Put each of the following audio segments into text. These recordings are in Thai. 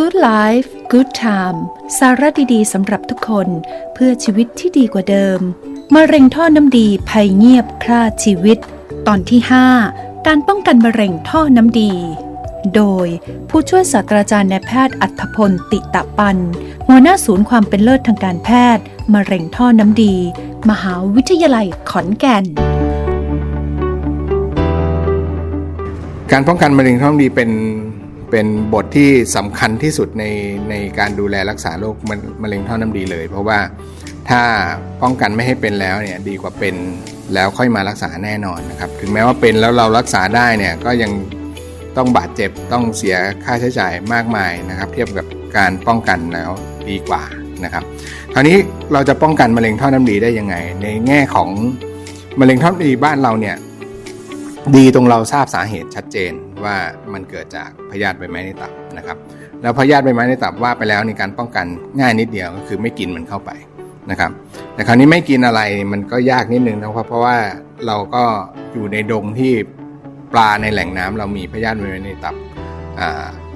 Good Life Good Time สาระดีๆสำหรับทุกคนเพื่อชีวิตที่ดีกว่าเดิมมะเร็งท่อน้ำดีภัยเงียบคลาชีวิต ตอนที่ 5 การป้องกันมะเร็งท่อน้ำดี โดยผู้ช่วยศาสตราจารย์นายแพทย์อัธพลติตะปัน หัวหน้าศูนย์ความเป็นเลิศทางการแพทย์ มะเร็งท่อน้ำดี มหาวิทยาลัยขอนแก่นการป้องกันมะเร็งท้องดีเป็น เป็นบทที่สำคัญที่สุดในในการดูแลรักษาโรคมะมะเร็งท่อน้ำดีเลย เพราะว่าถ้าป้องกันไม่ให้เป็นแล้วเนี่ยดีกว่าเป็นแล้วค่อยมารักษาแน่นอนนะครับ ถึงแม้ว่าเป็นแล้วเรารักษาได้เนี่ยก็ยังต้องบาดเจ็บต้องเสียค่าใช้จ่ายมากมายนะครับ เทียบกับการป้องกันแล้วดีกว่านะครับคราวนี้เราจะป้องกันมะเร็งท่อน้ำดีได้ยังไง ในแง่ของมะเร็งท่อน้ำดีบ้านเราเนี่ย ดีตรงเราทราบสาเหตุชัดเจนว่ามันเกิดจากพยาธิใบไม้ในตับนะครับ แล้วพยาธิใบไม้ในตับว่าไปแล้วในการป้องกันง่ายนิดเดียวก็คือไม่กินมันเข้าไปนะครับ แต่คราวนี้ไม่กินอะไรมันก็ยากนิดนึงนะครับเพราะว่าเราก็อยู่ในดงที่ปลาในแหล่งน้ำเรามีพยาธิใบไม้ในตับ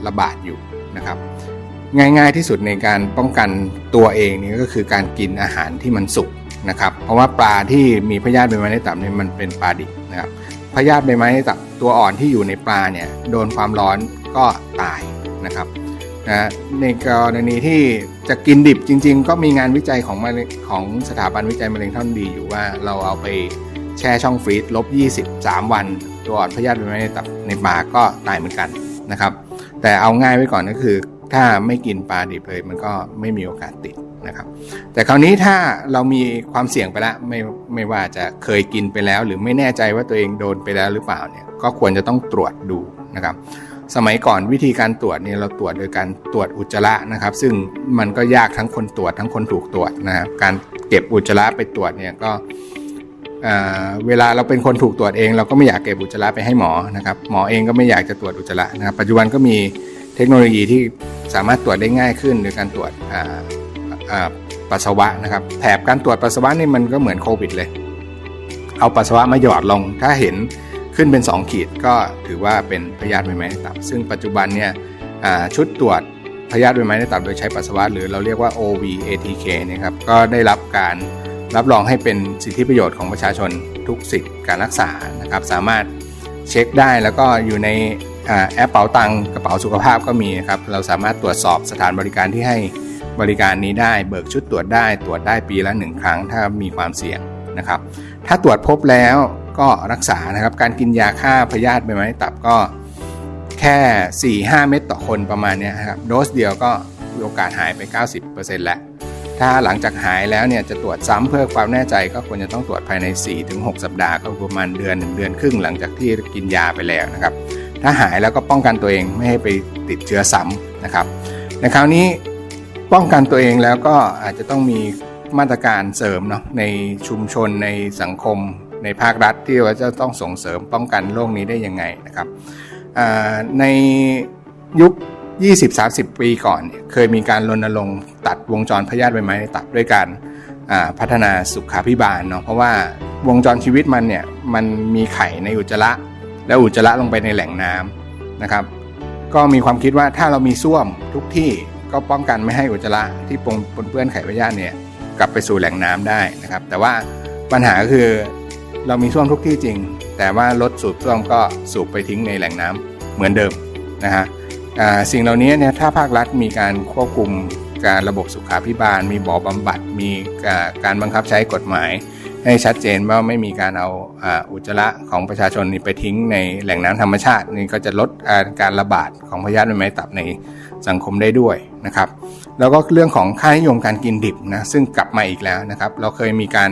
ระบาดอยู่นะครับ ง่ายๆที่สุดในการป้องกันตัวเองนี่ก็คือการกินอาหารที่มันสุกนะครับ เพราะว่าปลาที่มีพยาธิใบไม้ในตับเนี่ยมันเป็นปลาดิบนะครับ พยาธิใบไม้ในตับตัวอ่อนที่อยู่ในปลาเนี่ยโดนความร้อนก็ตายนะครับนะในกรณีที่จะกินดิบจริง ๆ ก็มีงานวิจัยของของสถาบันวิจัยมะเร็งท่อนดีอยู่ว่าเราเอาไปแช่ช่องฟรีซลบ 23 วัน ตัวอ่อนพยาธิใบไม้ในตับในปลาก็ตายเหมือนกันนะครับ แต่เอาง่ายไว้ก่อนก็คือ ถ้าไม่กินปลาดิบเลยมันก็ไม่มีโอกาสติด นะครับ แต่คราวนี้ถ้าเรามีความเสี่ยงไปแล้วไม่ไม่ว่าจะเคยกินไปแล้ว หรือไม่แน่ใจว่าตัวเองโดนไปแล้วหรือเปล่าเนี่ยก็ควรจะต้องตรวจดูนะครับ สมัยก่อนวิธีการตรวจเนี่ยเราตรวจโดยการตรวจอุจจาระนะครับ ซึ่งมันก็ยากทั้งคนตรวจทั้งคนถูกตรวจนะครับการเก็บอุจจาระไปตรวจเนี่ยก็เเวลาเราเป็นคนถูกตรวจเอง เราก็ไม่อยากเก็บอุจจาระไปให้หมอนะครับหมอเองก็ไม่อยากจะตรวจอุจจาระนะครับปัจจุบันก็มีเทคโนโลยีที่สามารถตรวจได้ง่ายขึ้นโดยการตรวจ ปัสสาวะนะครับ แถบการตรวจปัสสาวะนี่มันก็เหมือนโควิดเลย เอาปัสสาวะมาหยอดลง ถ้าเห็นขึ้นเป็น 2 ขีดก็ถือว่าเป็นพยาธิใบไม้ในตับ ซึ่งปัจจุบันเนี่ยชุดตรวจพยาธิใบไม้ในตับโดยใช้ปัสสาวะหรือเราเรียกว่า OVATK นี่ยครับ ก็ได้รับการรับรองให้เป็นสิทธิประโยชน์ของประชาชนทุกสิทธิการรักษานะครับ สามารถเช็คได้แล้วก็อยู่ในอแอปเป๋าตังกระเป๋าสุขภาพก็มีนะครับ เราสามารถตรวจสอบสถานบริการที่ให้ บริการนี้ได้เบิกชุดตรวจได้ตรวจได้ปีละหนึ่งครั้งถ้ามีความเสี่ยงนะครับ ถ้าตรวจพบแล้วก็รักษานะครับ การกินยาฆ่าพยาธิใบไม้ตับก็แค่ 4-5 เม็ดต่อคนประมาณนี้ครับโดสเดียวก็โอกาสหายไป 90%แล้ว ถ้าหลังจากหายแล้วเนี่ยจะตรวจซ้ำเพื่อความแน่ใจก็ควรจะต้องตรวจภายใน 4-6 สัปดาห์ก็ประมาณเดือน1เดือนครึ่งหลังจากที่กินยาไปแล้วนะครับ ถ้าหายแล้วก็ป้องกันตัวเองไม่ให้ไปติดเชื้อซ้ำนะครับในคราวนี้ ป้องกันตัวเองแล้วก็อาจจะต้องมีมาตรการเสริมเนาะในชุมชนในสังคม ในภาครัฐที่ว่าจะต้องส่งเสริมป้องกันโรคนี้ได้ยังไงนะครับในยุค 20-30 ปีก่อนเนเคยมีการรณรงค์ตัดวงจรพยาธิใบไม้ตับด้วยการพัฒนาสุขาพิบาลเนาะเพราะว่าวงจรชีวิตมันเนี่ยมันมีไข่ในอุจจาระ แล้วอุจจาระลงไปในแหล่งน้ำนะครับ ก็มีความคิดว่าถ้าเรามีส้วมทุกที่ ก็ป้องกันไม่ให้อุจจาระที่ปนปนเปื้อนไขพยาธิเนี่ยกลับไปสู่แหล่งน้ำได้นะครับ แต่ว่าปัญหาก็คือเรามีส้วมทุกที่จริง แต่ว่ารถสูบส้วมก็สูบไปทิ้งในแหล่งน้ำเหมือนเดิมนะฮะสิ่งเหล่านี้เนี่ยถ้าภาครัฐมีการควบคุมการระบบสุขาพิบาล มีบ่อบำบัด มีการบังคับใช้กฎหมาย ให้ชัดเจนว่าไม่มีการเอาอุจจาระของประชาชนไปทิ้งในแหล่งน้ำธรรมชาตินี่ก็จะลดการระบาดของพยาธิใบไม้ตับในสังคมได้ด้วยนะครับแล้วก็เรื่องของค่านิยมการกินดิบนะซึ่งกลับมาอีกแล้วนะครับ เราเคยมีการ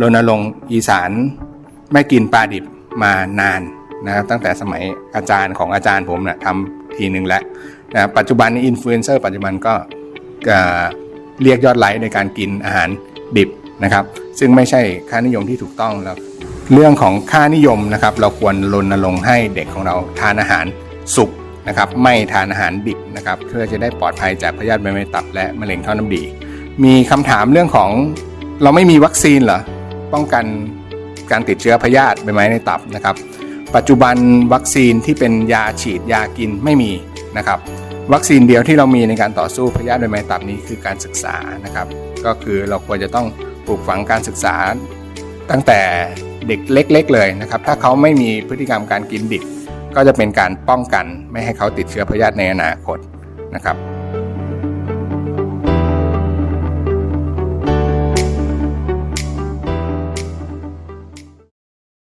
รณรงค์อีสานไม่กินปลาดิบมานานนะครับตั้งแต่สมัยอาจารย์ของอาจารย์ผมนะทำทีหนึ่งแล้วนะปัจจุบันนี้อินฟลูเอนเซอร์ปัจจุบันก็เรียกยอดไลค์ในการกินอาหารดิบ นะครับ ซึ่งไม่ใช่ค่านิยมที่ถูกต้องแล้วเรื่องของค่านิยมนะครับ เราควรรณรงค์ให้เด็กของเราทานอาหารสุกนะครับ ไม่ทานอาหารดิบนะครับ เพื่อจะได้ปลอดภัยจากพยาธิใบไม้ตับและมะเร็งท่อน้ำดี มีคำถามเรื่องของเราไม่มีวัคซีนเหรอป้องกันการติดเชื้อพยาธิใบไม้ในตับนะครับ ปัจจุบันวัคซีนที่เป็นยาฉีดยากินไม่มีนะครับ วัคซีนเดียวที่เรามีในการต่อสู้พยาธิใบไม้ตับนี้คือการศึกษานะครับ ก็คือเราควรจะต้อง ปลูกฝังการศึกษา ตั้งแต่เด็กเล็ก ๆ เลยนะครับ ถ้าเขาไม่มีพฤติกรรมการกินดิบก็จะเป็นการป้องกันไม่ให้เขาติดเชื้อพยาธิในอนาคตนะครับ